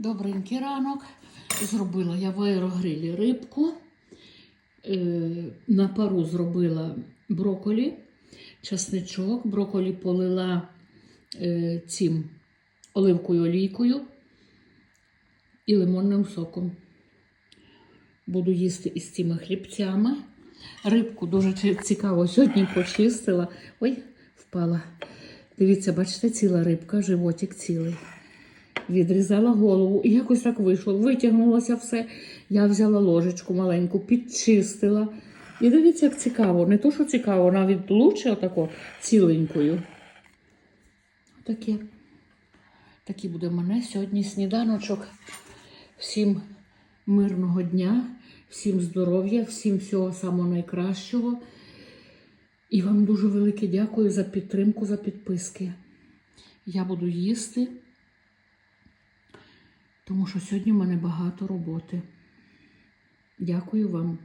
Добренький ранок. Зробила я в аерогрилі рибку. Е, На пару зробила броколі, часничок. Броколі полила е, цим оливкою олійкою і лимонним соком. Буду їсти із цими хлібцями. Рибку дуже цікаво сьогодні почистила. Ой, впала. Дивіться, бачите, ціла рибка, животик цілий. Відрізала голову і якось так вийшло. Витягнулося все. Я взяла ложечку маленьку, підчистила. І дивіться, як цікаво. Не то, що цікаво, навіть лучше отако ціленькою. Отаке. Такий буде в мене сьогодні сніданочок. Всім мирного дня, всім здоров'я, всім всього самого найкращого. І вам дуже велике дякую за підтримку, за підписки. Я буду їсти, тому що сьогодні в мене багато роботи. Дякую вам.